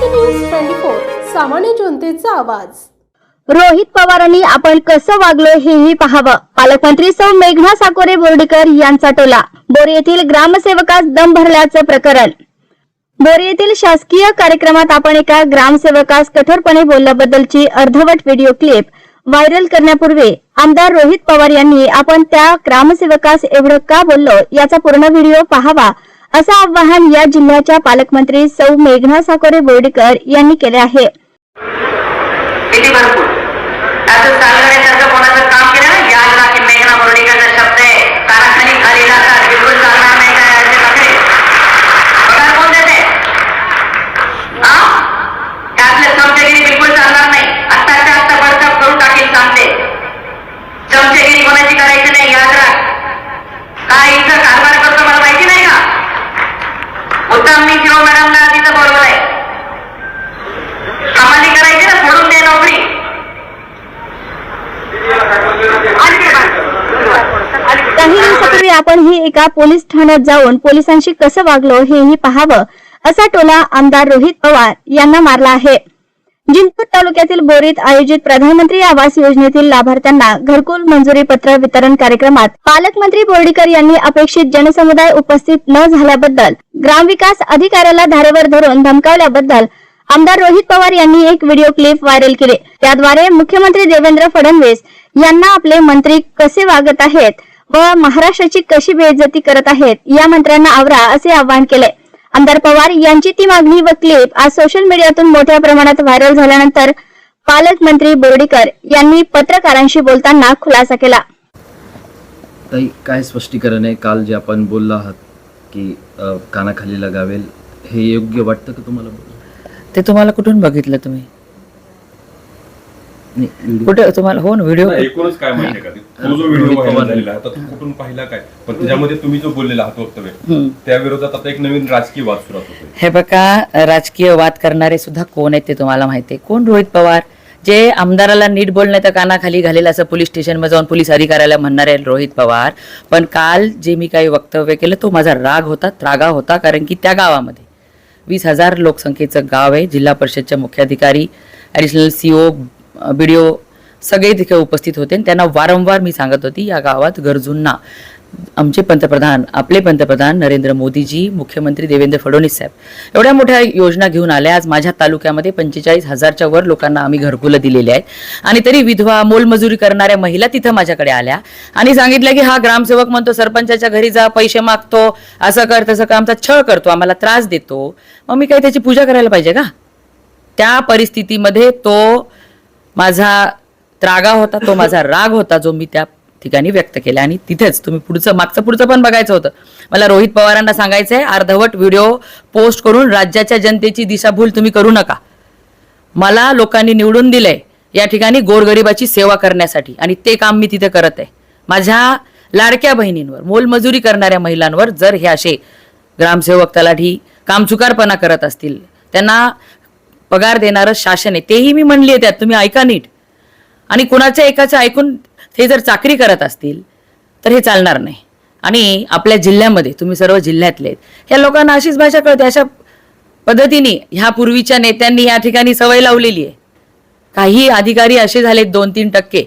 NSC news twenty four सामान्य जनतेचा आवाज. रोहित पवारांनी आपण कसं वागलो हेही पाहावं. पालकमंत्री सौ मेघना साकोरे बोर्डीकर यांचा टोला. बोरी येथील ग्रामसेवकास दम भरल्याचं प्रकरण. बोरी येथील शासकीय कार्यक्रमात आपण एका ग्रामसेवकास कठोरपणे बोलल्याबद्दलची अर्धवट व्हिडिओ क्लिप व्हायरल करण्यापूर्वी आमदार रोहित पवार यांनी आपण त्या ग्रामसेवकास एवढं का बोललो याचा पूर्ण व्हिडिओ पाहावा असं आवाहन या जिल्ह्याच्या पालकमंत्री सौ मेघना साकोरे बोर्डीकर यांनी केले आहे किती भरपूर असं चालण्यासारखं कोणाचं काम केलं ना याद राखी मेघना बोर्डीकरचा शब्द आहे कानाखाली खाली जातात बिलकुल चालणार नाही काय असे पकडे पगार कोण देते हा त्यातले चमचेगिरी बिलकुल चालणार नाही आत्ताच्या आत्ता बडतप करून टाकील सांगते चमचेगिरी कोणाची करायची नाही याद राख काय इथं कारभार करतो मला माहिती नाही का हो, उत्तम मी शिरो मॅडमला तिथं बोलवलंय कमाली करायची ना सोडून दे नोकरी. काही दिवसापूर्वी आपण ही एका पोलीस ठाण्यात जाऊन पोलिसांशी कसं वागलो हेही पाहावं असा टोला आमदार रोहित पवार यांना मारला आहे. जिंतूर तालुक्यातील बोरीत आयोजित प्रधानमंत्री आवास योजनेतील लाभार्थ्यांना घरकुल मंजुरी पत्र वितरण कार्यक्रमात पालकमंत्री बोर्डीकर यांनी अपेक्षित जनसमुदाय उपस्थित न झाल्याबद्दल ग्रामविकास अधिकाऱ्याला धारेवर धरून धमकावल्याबद्दल आमदार रोहित पवार यांनी एक व्हिडिओ क्लिप व्हायरल केले. त्याद्वारे मुख्यमंत्री देवेंद्र फडणवीस यांना आपले मंत्री कसे वागत आहेत व महाराष्ट्राची कशी बेइज्जती करत आहेत या मंत्र्यांना आवरा असे आवाहन केले. आमदार पवार यांची ती मागणी व क्लिप आज सोशल मीडियातून मोठ्या प्रमाणात व्हायरल झाल्यानंतर पालकमंत्री बोर्डीकर यांनी पत्रकारांशी बोलताना खुलासा केला. ताई काय स्पष्टीकरण आहे? काल जे आपण बोललो आहात की अ, कानाखाली लगावेल हे योग्य वाटतं का तुम्हाला? ते तुम्हाला कुठून बघितलं तुम्ही? कुठे तुम्हाला हो ना व्हिडिओ एकूणच काय माहिती आहे का? तो जो व्हिडिओ व्हायरल झालेला आहे आता तो कुठून पाहिला काय? पण त्याच्यामध्ये तुम्ही जो बोललेला आहात वक्तव्य त्या विरोधात आता एक नवीन राजकीय वाद सुरू होतोय. हे बघा राजकीय वाद करणारे सुद्धा कोण आहेत ते तुम्हाला माहिती आहे. कोण? रोहित पवार. जे आमदाराला नीट बोलण्यात कानाखाली घालेल असं पोलीस स्टेशनमध्ये जाऊन पोलीस अधिकाऱ्याला म्हणणारे रोहित पवार. पण काल जे मी काही वक्तव्य केलं तो माझा राग होता त्रागा होता कारण की त्या गावामध्ये वीस हजार लोकसंख्येचं गाव आहे. जिल्हा परिषदच्या मुख्याधिकारी additional C O B D O सगळे तिथे उपस्थित होते. आणि त्यांना वारंवार मी सांगत होती या गावात गरजूंना आमचे पंतप्रधान आपले पंतप्रधान नरेंद्र मोदीजी मुख्यमंत्री देवेंद्र फडणवीस साहेब एवढ्या मोठ्या योजना घेऊन आल्या. आज माझ्या तालुक्यामध्ये पंचेचाळीस हजारच्या वर लोकांना आम्ही घरकुलं दिलेली आहेत. आणि तरी विधवा मोलमजुरी करणाऱ्या महिला तिथं माझ्याकडे आल्या. आणि सांगितलं की हा ग्रामसेवक म्हणतो सरपंचाच्या घरी जा पैसे मागतो असं कर तसं कर आमचा छळ करतो आम्हाला त्रास देतो. मग मी काय त्याची पूजा करायला पाहिजे का? त्या परिस्थितीमध्ये तो माझा त्रागा होता तो माझा राग होता जो मी त्या ठिकाणी व्यक्त केला. आणि तिथेच तुम्ही पुढचं मागचं पुढचं पण बघायचं होतं. मला रोहित पवारांना सांगायचं आहे अर्धवट व्हिडिओ पोस्ट करून राज्याच्या जनतेची दिशाभूल तुम्ही करू नका. मला लोकांनी निवडून दिलंय या ठिकाणी गोरगरिबाची सेवा करण्यासाठी आणि ते काम मी तिथे करत आहे. माझ्या लाडक्या बहिणींवर मोलमजुरी करणाऱ्या महिलांवर जर हे असे ग्रामसेवक तलाठी कामचुकारपणा करत असतील त्यांना पगार देणारं शासन आहे. तेही मी म्हणली आहे त्यात. तुम्ही ऐका नीट. आणि कुणाच्या एकाचं ऐकून ते जर चाकरी करत असतील तर हे चालणार नाही. आणि आपल्या जिल्ह्यामध्ये तुम्ही सर्व जिल्ह्यातले आहेत. ह्या लोकांना अशीच भाषा कळते. अशा पद्धतीने ह्या पूर्वीच्या नेत्यांनी या ठिकाणी सवय लावलेली आहे. काही अधिकारी असे झालेत दोन तीन टक्के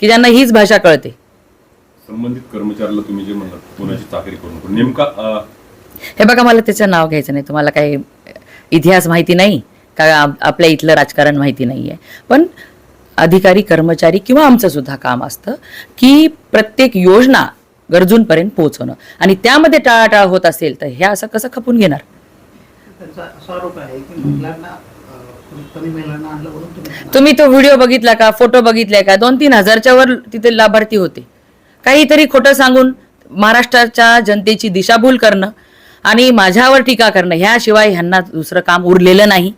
की ज्यांना हीच भाषा कळते. संबंधित कर्मचाऱ्याला तुम्ही जे म्हणलात कोणाची चाकरी नेमका हे बघा मला त्याचं नाव घ्यायचं नाही. तुम्हाला काही इतिहास माहिती नाही? का आप- आपल्या इथलं राजकारण माहिती नाही आहे पण अधिकारी कर्मचारी किंवा आमचं सुद्धा काम असतं की प्रत्येक योजना गरजूंपर्यंत पोहोचवणं. आणि त्यामध्ये टाळाटाळ होत असेल तर हे असं कसं खपून घेणार? तुम्ही तो व्हिडिओ बघितला का फोटो बघितलाय का? दोन तीन हजारच्या वर तिथे लाभार्थी होते. काहीतरी खोटं सांगून महाराष्ट्राच्या जनतेची दिशाभूल करणं आणि माझ्यावर टीका करणं ह्याशिवाय ह्यांना दुसरं काम उरलेलं नाही.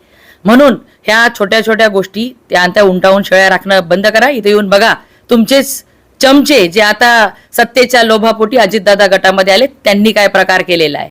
म्हणून ह्या छोट्या छोट्या गोष्टी त्या त्या उंटावून शेळ्या राखणं बंद करा. इथे येऊन बघा तुमचेच चमचे जे आता सत्तेच्या लोभापोटी अजितदादा गटामध्ये आले त्यांनी काय प्रकार केलेला आहे?